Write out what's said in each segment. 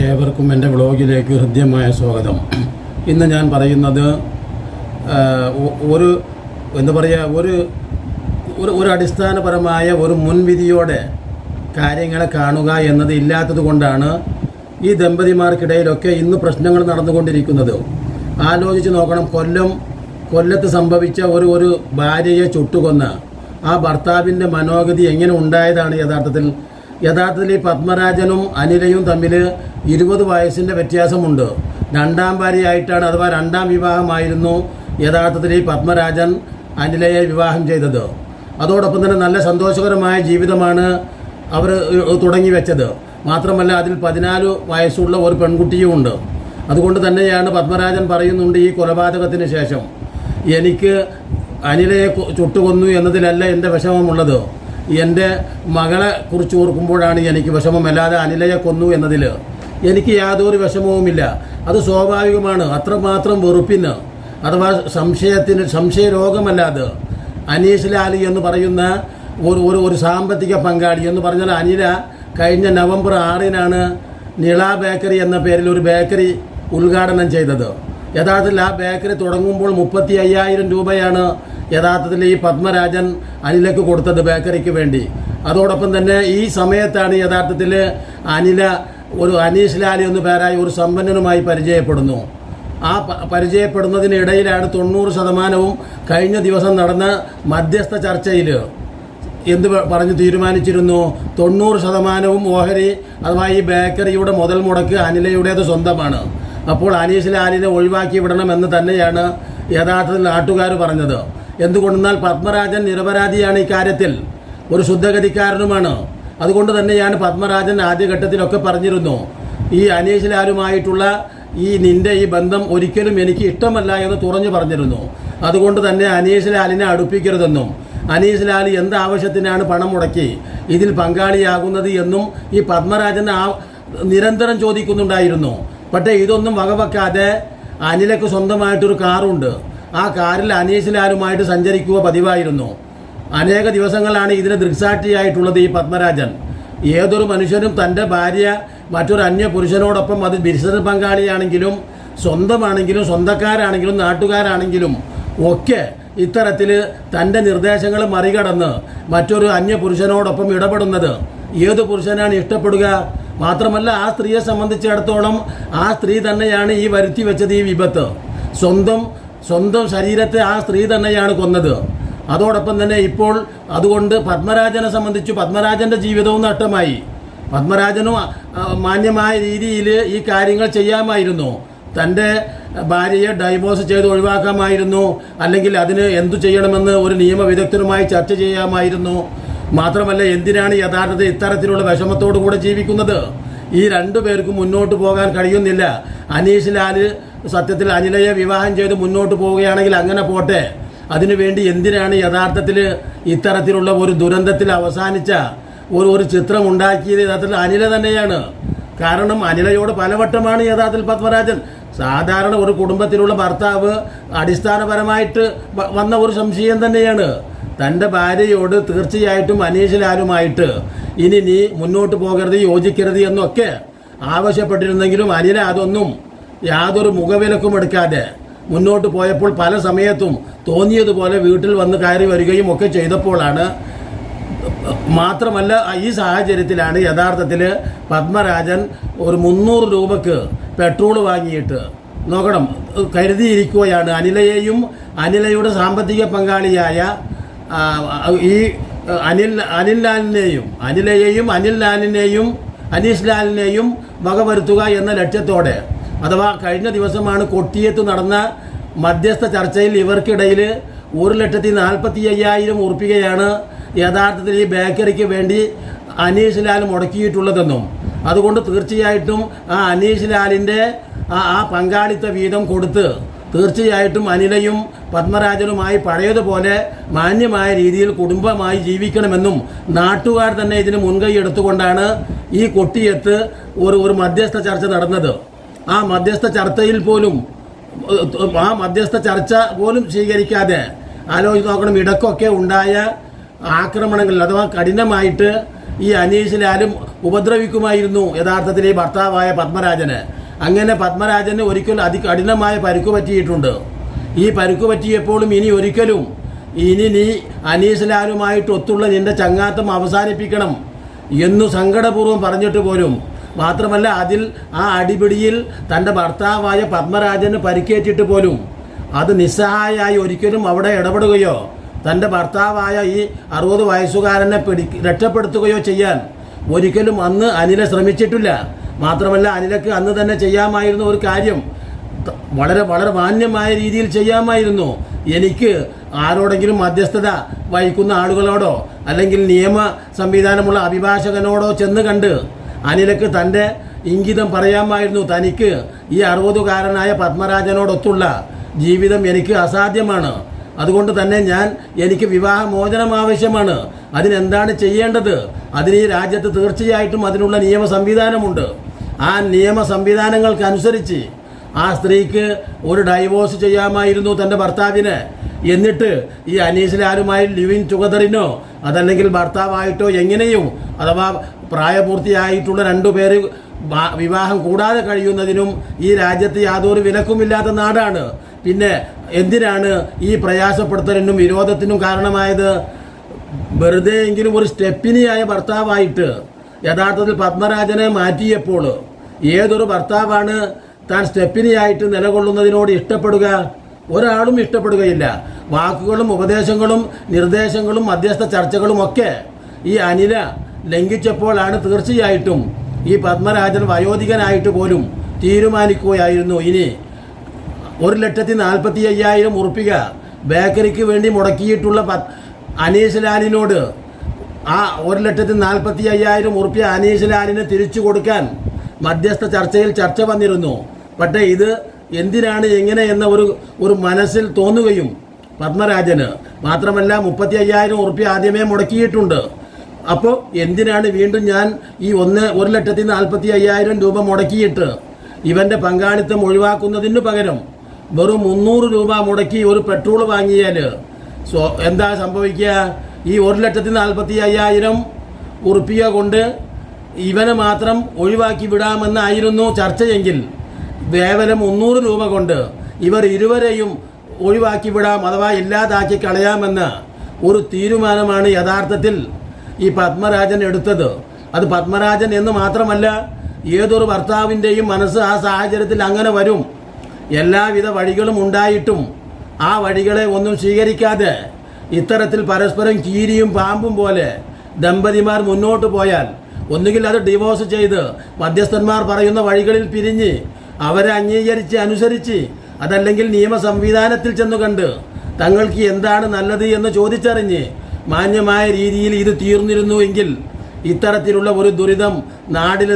ഏവർക്കും എന്റെ വ്ളോഗിലേക്ക് ഹൃദ്യമായ സ്വാഗതം. ഇന്ന് ഞാൻ പറയുന്നത് ഒരു എന്താ പറയുക ഒരു ഒരു ഒരു അടിസ്ഥാനപരമായ ഒരു മുൻവിധിയോടെ കാര്യങ്ങളെ കാണുക എന്നത് ഇല്ലാത്തത് കൊണ്ടാണ് ഈ ദമ്പതിമാർക്കിടയിലൊക്കെ ഇന്ന് പ്രശ്നങ്ങൾ നടന്നുകൊണ്ടിരിക്കുന്നത്. ആലോചിച്ച് നോക്കണം കൊല്ലം കൊല്ലത്ത് സംഭവിച്ച ഒരു ഒരു ഭാര്യയെ ചുട്ടുകൊന്ന് ആ ഭർത്താവിന്റെ മനോഗതി എങ്ങനെ ഉണ്ടായതാണ് യഥാർത്ഥത്തിൽ? യഥാർത്ഥത്തിൽ ഈ പത്മരാജനും അനിലയും തമ്മിൽ ഇരുപത് വയസ്സിന്റെ വ്യത്യാസമുണ്ട്. രണ്ടാം ഭാര്യയായിട്ടാണ് അഥവാ രണ്ടാം വിവാഹമായിരുന്നു യഥാർത്ഥത്തിൽ ഈ പത്മരാജൻ അനിലയെ വിവാഹം ചെയ്തത്. അതോടൊപ്പം തന്നെ നല്ല സന്തോഷകരമായ ജീവിതമാണ് അവർ തുടങ്ങി വെച്ചത്. മാത്രമല്ല അതിൽ പതിനാല് വയസ്സുള്ള ഒരു പെൺകുട്ടിയുമുണ്ട്. അതുകൊണ്ട് തന്നെയാണ് പത്മരാജൻ പറയുന്നുണ്ട് ഈ കൊലപാതകത്തിന് ശേഷം. എനിക്ക് അനിലയെ ചുട്ടുകൊന്നു എന്നതിലല്ല എന്റെ വിഷമമുള്ളത്. എന്റെ മകളെ കുറിച്ച് ഓർക്കുമ്പോഴാണ് എനിക്ക് വിഷമം. അല്ലാതെ അനിലയെ കൊന്നു എന്നതിൽ എനിക്ക് യാതൊരു വിഷമവുമില്ല. അത് സ്വാഭാവികമാണ്. അത്രമാത്രം വെറുപ്പിന് അഥവാ സംശയത്തിന് സംശയരോഗമല്ലാതെ അനീഷ് ലാലി എന്ന് പറയുന്ന ഒരു ഒരു ഒരു സാമ്പത്തിക പങ്കാളി എന്ന് പറഞ്ഞാൽ അനില കഴിഞ്ഞ നവംബർ ആറിനാണ് നിള ബേക്കറി എന്ന പേരിൽ ഒരു ബേക്കറി ഉദ്ഘാടനം ചെയ്തത്. യഥാർത്ഥത്തിൽ ആ ബേക്കറി തുടങ്ങുമ്പോൾ മുപ്പത്തി അയ്യായിരം രൂപയാണ് യഥാർത്ഥത്തിൽ ഈ പത്മരാജൻ അനിലക്ക് കൊടുത്തത് ബേക്കറിക്ക് വേണ്ടി. അതോടൊപ്പം തന്നെ ഈ സമയത്താണ് യഥാർത്ഥത്തിൽ അനില ഒരു അനീഷ് ലാലി എന്ന പേരായി ഒരു സമ്പന്നനുമായി പരിചയപ്പെടുന്നു. ആ പരിചയപ്പെടുന്നതിനിടയിലാണ് തൊണ്ണൂറ് ശതമാനവും കഴിഞ്ഞ ദിവസം നടന്ന മധ്യസ്ഥ ചർച്ചയിൽ എന്ത് പറഞ്ഞു തീരുമാനിച്ചിരുന്നു? തൊണ്ണൂറ് ശതമാനവും ഓഹരി അഥവാ ഈ ബേക്കറിയുടെ മുതൽ മുടക്ക് അനിലയുടേത് സ്വന്തമാണ്. അപ്പോൾ അനീഷ് ലാലിനെ ഒഴിവാക്കി വിടണമെന്ന് തന്നെയാണ് യഥാർത്ഥത്തിൽ നാട്ടുകാർ പറഞ്ഞത്. എന്തുകൊണ്ടെന്നാൽ പത്മരാജൻ നിരപരാധിയാണ് ഇക്കാര്യത്തിൽ ഒരു ശുദ്ധഗതിക്കാരനുമാണ്. അതുകൊണ്ട് തന്നെ തന്നെയാണ് പത്മരാജൻ ആദ്യഘട്ടത്തിലൊക്കെ പറഞ്ഞിരുന്നു. ഈ അനീഷ് ലാലുമായിട്ടുള്ള ഈ നിന്റെ ഈ ബന്ധം ഒരിക്കലും എനിക്ക് ഇഷ്ടമല്ല എന്ന് തുറഞ്ഞു പറഞ്ഞിരുന്നു. അതുകൊണ്ട് തന്നെ അനീഷ് ലാലിനെ അടുപ്പിക്കരുതെന്നും അനീഷ് ലാൽ എന്ത് ആവശ്യത്തിനാണ് പണം മുടക്കി ഇതിൽ പങ്കാളിയാകുന്നത് എന്നും ഈ പത്മരാജൻ ആ നിരന്തരം ചോദിക്കുന്നുണ്ടായിരുന്നു. പക്ഷേ ഇതൊന്നും വകവെക്കാതെ അനിലക്ക് സ്വന്തമായിട്ടൊരു കാറുണ്ട്. ആ കാറിൽ അനീഷ് ലാലുമായിട്ട് സഞ്ചരിക്കുക പതിവായിരുന്നു. അനേക ദിവസങ്ങളാണ് ഇതിന് ദൃക്സാക്ഷിയായിട്ടുള്ളത് ഈ പത്മരാജൻ. ഏതൊരു മനുഷ്യനും തന്റെ ഭാര്യ മറ്റൊരു അന്യ പുരുഷനോടൊപ്പം അത് ബിസിനസ് പങ്കാളിയാണെങ്കിലും സ്വന്തമാണെങ്കിലും സ്വന്തക്കാരാണെങ്കിലും നാട്ടുകാരാണെങ്കിലും ഒക്കെ ഇത്തരത്തിൽ തന്റെ നിർദ്ദേശങ്ങൾ മറികടന്ന് മറ്റൊരു അന്യ പുരുഷനോടൊപ്പം ഇടപെടുന്നത് ഏത് പുരുഷനാണ് ഇഷ്ടപ്പെടുക? മാത്രമല്ല ആ സ്ത്രീയെ സംബന്ധിച്ചിടത്തോളം ആ സ്ത്രീ തന്നെയാണ് ഈ വരുത്തി വെച്ചത് ഈ വിപത്ത്. സ്വന്തം സ്വന്തം ശരീരത്തെ ആ സ്ത്രീ തന്നെയാണ് കൊന്നത്. അതോടൊപ്പം തന്നെ ഇപ്പോൾ അതുകൊണ്ട് പത്മരാജനെ സംബന്ധിച്ച് പത്മരാജന്റെ ജീവിതവും നഷ്ടമായി. പത്മരാജനും മാന്യമായ രീതിയിൽ ഈ കാര്യങ്ങൾ ചെയ്യാമായിരുന്നു. തന്റെ ഭാര്യയെ ഡൈവോഴ്സ് ചെയ്ത് ഒഴിവാക്കാമായിരുന്നു. അല്ലെങ്കിൽ അതിന് എന്തു ചെയ്യണമെന്ന് ഒരു നിയമവിദഗ്ധരുമായി ചർച്ച ചെയ്യാമായിരുന്നു. മാത്രമല്ല എന്തിനാണ് യഥാർത്ഥത്തിൽ ഇത്തരത്തിലുള്ള വിഷമത്തോടു കൂടെ ജീവിക്കുന്നത്? ഈ രണ്ടു പേർക്കും മുന്നോട്ട് പോകാൻ കഴിയുന്നില്ല. അനീഷ് ലാൽ സത്യത്തിൽ അനിലയെ വിവാഹം ചെയ്ത് മുന്നോട്ട് പോവുകയാണെങ്കിൽ അങ്ങനെ പോട്ടെ. അതിനുവേണ്ടി എന്തിനാണ് യഥാർത്ഥത്തിൽ ഇത്തരത്തിലുള്ള ഒരു ദുരന്തത്തിൽ അവസാനിച്ച ഒരു ഒരു ചിത്രം ഉണ്ടാക്കിയത്? യഥാർത്ഥത്തിൽ അനില തന്നെയാണ്. കാരണം അനിലയോട് പലവട്ടമാണ് യഥാർത്ഥത്തിൽ പത്മരാജൻ. സാധാരണ ഒരു കുടുംബത്തിലുള്ള ഭർത്താവ് അടിസ്ഥാനപരമായിട്ട് വന്ന ഒരു സംശയം തന്നെയാണ്. തന്റെ ഭാര്യയോട് തീർച്ചയായിട്ടും അനീഷിലാലുമായിട്ട് ഇനി നീ മുന്നോട്ട് പോകരുത് യോജിക്കരുത് എന്നൊക്കെ ആവശ്യപ്പെട്ടിരുന്നെങ്കിലും അനില അതൊന്നും യാതൊരു മുഖവിലക്കും എടുക്കാതെ മുന്നോട്ട് പോയപ്പോൾ പല സമയത്തും തോന്നിയതുപോലെ വീട്ടിൽ വന്ന് കയറി വരികയും ഒക്കെ ചെയ്തപ്പോഴാണ് മാത്രമല്ല ഈ സാഹചര്യത്തിലാണ് യഥാർത്ഥത്തിൽ പത്മരാജൻ ഒരു മുന്നൂറ് രൂപക്ക് പെട്രോൾ വാങ്ങിയിട്ട് നോക്കണം കരുതിയിരിക്കുകയാണ്. അനിലയെയും അനിലയുടെ സാമ്പത്തിക പങ്കാളിയായ ഈ അനിൽ അനിൽ ലാലിനെയും അനിലയെയും അനിൽ ലാലിനെയും അനീഷ് ലാലിനെയും വകവരുത്തുക എന്ന ലക്ഷ്യത്തോടെ അഥവാ കഴിഞ്ഞ ദിവസമാണ് കൊട്ടിയത്ത് നടന്ന മധ്യസ്ഥ ചർച്ചയിൽ ഇവർക്കിടയിൽ ഒരു ലക്ഷത്തി നാൽപ്പത്തി അയ്യായിരം ഉറുപ്പികയാണ് യഥാർത്ഥത്തിൽ ഈ ബേക്കറിക്ക് വേണ്ടി അനീഷ് ലാൽ മുടക്കിയിട്ടുള്ളതെന്നും അതുകൊണ്ട് തീർച്ചയായിട്ടും ആ അനീഷ് ലാലിന്റെ ആ പങ്കാളിത്ത വീതം കൊടുത്ത് തീർച്ചയായിട്ടും അനിലയും പത്മരാജനുമായി പഴയതുപോലെ മാന്യമായ രീതിയിൽ കുടുംബമായി ജീവിക്കണമെന്നും നാട്ടുകാർ തന്നെ ഇതിന് മുൻകൈ എടുത്തുകൊണ്ടാണ് ഈ കൊട്ടിയത്ത് ഒരു ഒരു മധ്യസ്ഥ ചർച്ച നടന്നത്. ആ മധ്യസ്ഥ ചർച്ചയിൽ പോലും ആ മധ്യസ്ഥ ചർച്ച പോലും സ്വീകരിക്കാതെ ആലോചിച്ച് നോക്കണം ഇടക്കൊക്കെ ഉണ്ടായ ആക്രമണങ്ങളിൽ അഥവാ കഠിനമായിട്ട് ഈ അനീഷിലാലും ഉപദ്രവിക്കുമായിരുന്നു യഥാർത്ഥത്തിൽ ഈ ഭർത്താവായ പത്മരാജന്. അങ്ങനെ പത്മരാജന് ഒരിക്കലും അതി കഠിനമായ പരുക്ക് പറ്റിയിട്ടുണ്ട്. ഈ പരുക്ക് പറ്റിയപ്പോഴും ഇനി ഒരിക്കലും ഇനി നീ അനീഷിലാലുമായിട്ട് ഒത്തുള്ള നിന്റെ ചങ്ങാത്തം അവസാനിപ്പിക്കണം എന്നു സങ്കടപൂർവം പറഞ്ഞിട്ട് പോലും മാത്രമല്ല അതിൽ ആ അടിപിടിയിൽ തന്റെ ഭർത്താവായ പത്മരാജന് പരിക്കേറ്റിട്ട് പോലും അത് നിസ്സഹായായി ഒരിക്കലും അവിടെ ഇടപെടുകയോ തന്റെ ഭർത്താവായ ഈ അറുപത് വയസ്സുകാരനെ പിടി രക്ഷപ്പെടുത്തുകയോ ചെയ്യാൻ ഒരിക്കലും അന്ന് അനില ശ്രമിച്ചിട്ടില്ല. മാത്രമല്ല അനിലക്ക് അന്ന് തന്നെ ചെയ്യാമായിരുന്ന ഒരു കാര്യം വളരെ വളരെ മാന്യമായ രീതിയിൽ ചെയ്യാമായിരുന്നു. എനിക്ക് ആരോടെങ്കിലും മധ്യസ്ഥത വഹിക്കുന്ന ആളുകളോടോ അല്ലെങ്കിൽ നിയമ സംവിധാനമുള്ള അഭിഭാഷകനോടോ ചെന്ന് കണ്ട് അനിലക്ക് തന്റെ ഇംഗിതം പറയാമായിരുന്നു. തനിക്ക് ഈ അറുപതുകാരനായ പത്മരാജനോടൊത്തുള്ള ജീവിതം എനിക്ക് അസാധ്യമാണ്. അതുകൊണ്ട് തന്നെ ഞാൻ എനിക്ക് വിവാഹമോചനം ആവശ്യമാണ്. അതിനെന്താണ് ചെയ്യേണ്ടത്? അതിന് ഈ രാജ്യത്ത് തീർച്ചയായിട്ടും അതിനുള്ള നിയമ സംവിധാനമുണ്ട്. ആ നിയമ സംവിധാനങ്ങൾക്കനുസരിച്ച് ആ സ്ത്രീക്ക് ഒരു ഡൈവോഴ്സ് ചെയ്യാമായിരുന്നു തന്റെ ഭർത്താവിനെ. എന്നിട്ട് ഈ അനീസിലാരുമായി ലിവിങ് ടുഗദറിനോ അതല്ലെങ്കിൽ ഭർത്താവായിട്ടോ എങ്ങനെയും അഥവാ പ്രായപൂർത്തിയായിട്ടുള്ള രണ്ടുപേര് വിവാഹം കൂടാതെ കഴിയുന്നതിനും ഈ രാജ്യത്ത് യാതൊരു വിലക്കുമില്ലാത്ത നാടാണ്. പിന്നെ എന്തിനാണ് ഈ പ്രയാസപ്പെടുത്തലിനും വിരോധത്തിനും കാരണമായത്? വെറുതെ എങ്കിലും ഒരു സ്റ്റെപ്പിനിയായ ഭർത്താവായിട്ട് യഥാർത്ഥത്തിൽ പത്മരാജനെ മാറ്റിയപ്പോൾ ഏതൊരു ഭർത്താവാണ് താൻ സ്റ്റെപ്പിനിയായിട്ട് നിലകൊള്ളുന്നതിനോട് ഇഷ്ടപ്പെടുക? ഒരാളും ഇഷ്ടപ്പെടുകയില്ല. വാക്കുകളും ഉപദേശങ്ങളും നിർദ്ദേശങ്ങളും മധ്യസ്ഥ ചർച്ചകളും ഒക്കെ ഈ അനില ലംഘിച്ചപ്പോഴാണ് തീർച്ചയായിട്ടും ഈ പത്മരാജൻ വയോധികനായിട്ട് പോലും തീരുമാനിക്കുകയായിരുന്നു. ഇനി ഒരു ലക്ഷത്തി നാൽപ്പത്തി അയ്യായിരം ഉറുപ്പിക ബേക്കറിക്ക് വേണ്ടി മുടക്കിയിട്ടുള്ള പത് അനീഷ് ലാലിനോട് ആ ഒരു ലക്ഷത്തി നാൽപ്പത്തി അയ്യായിരം ഉറുപ്പിക അനീഷ് ലാലിന് തിരിച്ചു കൊടുക്കാൻ മധ്യസ്ഥ ചർച്ചയിൽ ചർച്ച വന്നിരുന്നു. പക്ഷേ ഇത് എന്തിനാണ് എങ്ങനെ എന്ന ഒരു ഒരു മനസ്സിൽ തോന്നുകയും പത്മരാജന്. മാത്രമല്ല മുപ്പത്തി അയ്യായിരം ഉറുപ്പിക ആദ്യമേ മുടക്കിയിട്ടുണ്ട്. അപ്പോൾ എന്തിനാണ് വീണ്ടും ഞാൻ ഈ ഒന്ന് ഒരു ലക്ഷത്തി നാൽപ്പത്തി അയ്യായിരം രൂപ മുടക്കിയിട്ട് ഇവന്റെ പങ്കാളിത്തം ഒഴിവാക്കുന്നതിന് പകരം വെറും മുന്നൂറ് രൂപ മുടക്കി ഒരു പെട്രോൾ വാങ്ങിയാൽ സോ എന്താ സംഭവിക്കുക? ഈ ഒരു ലക്ഷത്തി നാൽപ്പത്തി അയ്യായിരം ഉറുപ്പിക കൊണ്ട് ഇവനെ മാത്രം ഒഴിവാക്കി വിടാമെന്നായിരുന്നു ചർച്ചയെങ്കിൽ കേവലം മുന്നൂറ് രൂപ കൊണ്ട് ഇവർ ഇരുവരെയും ഒഴിവാക്കി വിടാം അഥവാ ഇല്ലാതാക്കി കളയാമെന്ന ഒരു തീരുമാനമാണ് യഥാർത്ഥത്തിൽ ഈ പത്മരാജൻ എടുത്തത്. അത് പത്മരാജൻ എന്ന് മാത്രമല്ല ഏതൊരു ഭർത്താവിന്റെയും മനസ്സ് ആ സാഹചര്യത്തിൽ അങ്ങനെ വരും. എല്ലാവിധ വഴികളും ഉണ്ടായിട്ടും ആ വഴികളെ ഒന്നും സ്വീകരിക്കാതെ ഇത്തരത്തിൽ പരസ്പരം കീരിയും പാമ്പും പോലെ ദമ്പതിമാർ മുന്നോട്ട് പോയാൽ ഒന്നുകിൽ അത് ഡിവോഴ്സ് ചെയ്ത് മധ്യസ്ഥന്മാർ പറയുന്ന വഴികളിൽ പിരിഞ്ഞ് അവരെ അംഗീകരിച്ച് അനുസരിച്ച് അതല്ലെങ്കിൽ നിയമ സംവിധാനത്തിൽ ചെന്നു കണ്ട് തങ്ങൾക്ക് എന്താണ് നല്ലത് എന്ന് ചോദിച്ചറിഞ്ഞ് മാന്യമായ രീതിയിൽ ഇത് തീർന്നിരുന്നു എങ്കിൽ ഇത്തരത്തിലുള്ള ഒരു ദുരിതം നാടിൽ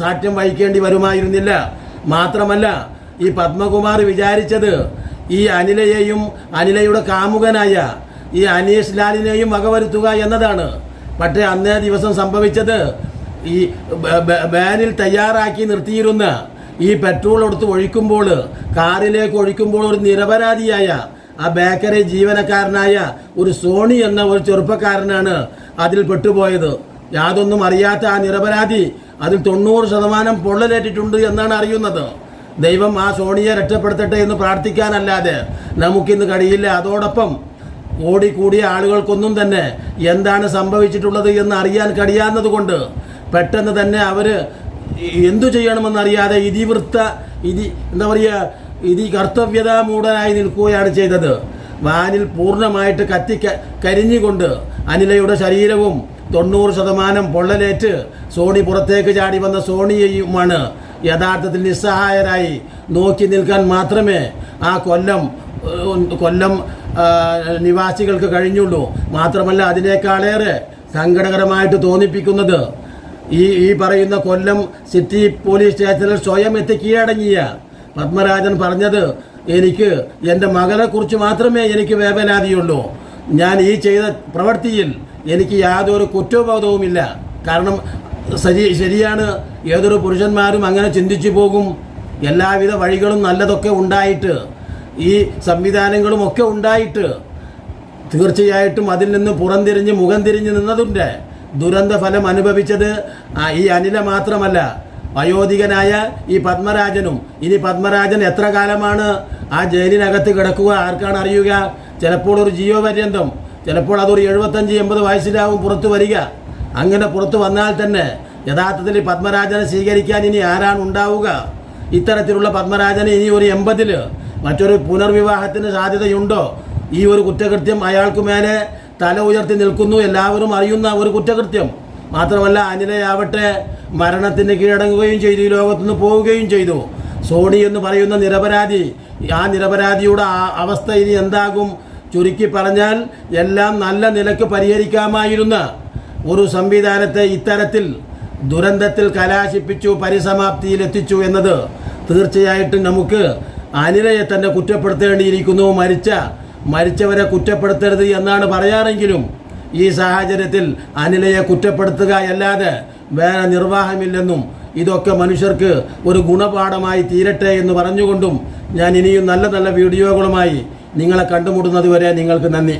സാക്ഷ്യം വഹിക്കേണ്ടി വരുമായിരുന്നില്ല. മാത്രമല്ല ഈ പത്മകുമാർ വിചാരിച്ചത് ഈ അനിലയെയും അനിലയുടെ കാമുകനായ ഈ അനീഷ് ലാലിനെയും വകവരുത്തുക എന്നതാണ്. പക്ഷേ അന്നേ ദിവസം സംഭവിച്ചത് ഈ ബാനിൽ തയ്യാറാക്കി നിർത്തിയിരുന്ന ഈ പെട്രോൾ എടുത്ത് ഒഴിക്കുമ്പോൾ കാറിലേക്ക് ഒഴിക്കുമ്പോൾ ഒരു നിരപരാധിയായ ആ ബേക്കറി ജീവനക്കാരനായ ഒരു സോണി എന്ന ഒരു ചെറുപ്പക്കാരനാണ് അതിൽ പെട്ടുപോയത്. യാതൊന്നും അറിയാത്ത ആ നിരപരാധി അതിൽ തൊണ്ണൂറ് ശതമാനം പൊള്ളലേറ്റിട്ടുണ്ട് എന്നാണ് അറിയുന്നത്. ദൈവം ആ സോണിയെ രക്ഷപ്പെടുത്തട്ടെ എന്ന് പ്രാർത്ഥിക്കാനല്ലാതെ നമുക്കിന്ന് കഴിയില്ല. അതോടൊപ്പം ഓടിക്കൂടിയ ആളുകൾക്കൊന്നും തന്നെ എന്താണ് സംഭവിച്ചിട്ടുള്ളത് എന്ന് അറിയാൻ കഴിയാവുന്നതുകൊണ്ട് പെട്ടെന്ന് തന്നെ അവർ എന്തു ചെയ്യണമെന്നറിയാതെ ഇതിവൃത്ത ഇതി എന്താ പറയുക ഇതി കർത്തവ്യതാമൂഢനായി നിൽക്കുകയാണ് ചെയ്തത്. വാനിൽ പൂർണമായിട്ട് കത്തി കരിഞ്ഞുകൊണ്ട് അനിലയുടെ ശരീരവും തൊണ്ണൂറ് ശതമാനം പൊള്ളലേറ്റ് സോണി പുറത്തേക്ക് ചാടി വന്ന സോണിയെയുമാണ് യഥാർത്ഥത്തിൽ നിസ്സഹായരായി നോക്കി നിൽക്കാൻ മാത്രമേ ആ കൊല്ലം കൊല്ലം നിവാസികൾക്ക് കഴിഞ്ഞുള്ളൂ. മാത്രമല്ല അതിനേക്കാളേറെ സങ്കടകരമായിട്ട് തോന്നിപ്പിക്കുന്നത് ഈ ഈ പറയുന്ന കൊല്ലം സിറ്റി പോലീസ് സ്റ്റേഷനിൽ സ്വയം എത്തി കീഴടങ്ങിയ പത്മരാജൻ പറഞ്ഞത് എനിക്ക് എന്റെ മകനെക്കുറിച്ച് മാത്രമേ എനിക്ക് വേവലാതിയുള്ളൂ. ഞാൻ ഈ ചെയ്ത പ്രവൃത്തിയിൽ എനിക്ക് യാതൊരു കുറ്റബോധവുമില്ല കാരണം ശരി ശരിയാണ് ഏതൊരു പുരുഷന്മാരും അങ്ങനെ ചിന്തിച്ചു പോകും. എല്ലാവിധ വഴികളും നല്ലതൊക്കെ ഉണ്ടായിട്ട് ഈ സംവിധാനങ്ങളും ഒക്കെ ഉണ്ടായിട്ട് തീർച്ചയായിട്ടും അതിൽ നിന്ന് പുറംതിരിഞ്ഞ് മുഖം തിരിഞ്ഞ് നിന്നതുണ്ട്. ദുരന്ത ഫലം അനുഭവിച്ചത് ഈ അനില മാത്രമല്ല. വയോധികനായ ഈ പത്മരാജനും. ഇനി പത്മരാജൻ എത്ര കാലമാണ് ആ ജയിലിനകത്ത് കിടക്കുക? ആർക്കാണ് അറിയുക? ചിലപ്പോൾ ഒരു ജീവപര്യന്തം ചിലപ്പോൾ അതൊരു എഴുപത്തഞ്ച് എൺപത് വയസ്സിലാവും പുറത്തു വരിക. അങ്ങനെ പുറത്തു വന്നാൽ തന്നെ യഥാർത്ഥത്തിൽ പത്മരാജനെ സ്വീകരിക്കാൻ ഇനി ആരാണ് ഉണ്ടാവുക? ഇത്തരത്തിലുള്ള പത്മരാജന് ഇനി ഒരു എൺപതിൽ മറ്റൊരു പുനർവിവാഹത്തിന് സാധ്യതയുണ്ടോ? ഈ ഒരു കുറ്റകൃത്യം അയാൾക്ക് മേലെ തല ഉയർത്തി നിൽക്കുന്നു. എല്ലാവരും അറിയുന്ന ഒരു കുറ്റകൃത്യം. മാത്രമല്ല അനിലയാവട്ടെ മരണത്തിന് കീഴടങ്ങുകയും ചെയ്തു ഈ ലോകത്തുനിന്ന് പോവുകയും ചെയ്തു. സോണി എന്ന് പറയുന്ന നിരപരാധി ആ നിരപരാധിയുടെ അവസ്ഥ ഇനി എന്താകും ചുരുക്കി പറഞ്ഞാൽ എല്ലാം നല്ല നിലയ്ക്ക് പരിഹരിക്കാമായിരുന്ന. ഒരു സംവിധാനത്തെ ഇത്തരത്തിൽ ദുരന്തത്തിൽ കലാശിപ്പിച്ചു പരിസമാപ്തിയിലെത്തിച്ചു എന്നത് തീർച്ചയായിട്ടും നമുക്ക് അനിലയെ തന്നെ കുറ്റപ്പെടുത്തേണ്ടിയിരിക്കുന്നു. മരിച്ച മരിച്ചവരെ കുറ്റപ്പെടുത്തരുത് എന്നാണ് പറയാറെങ്കിലും ഈ സാഹചര്യത്തിൽ അനിലയെ കുറ്റപ്പെടുത്തുക അല്ലാതെ വേറെ നിർവാഹമില്ലെന്നും ഇതൊക്കെ മനുഷ്യർക്ക് ഒരു ഗുണപാഠമായി തീരട്ടെ എന്ന് പറഞ്ഞുകൊണ്ടും ഞാൻ ഇനിയും നല്ല നല്ല വീഡിയോകളുമായി നിങ്ങളെ കണ്ടുമുടുന്നതുവരെ നിങ്ങൾക്ക് നന്ദി.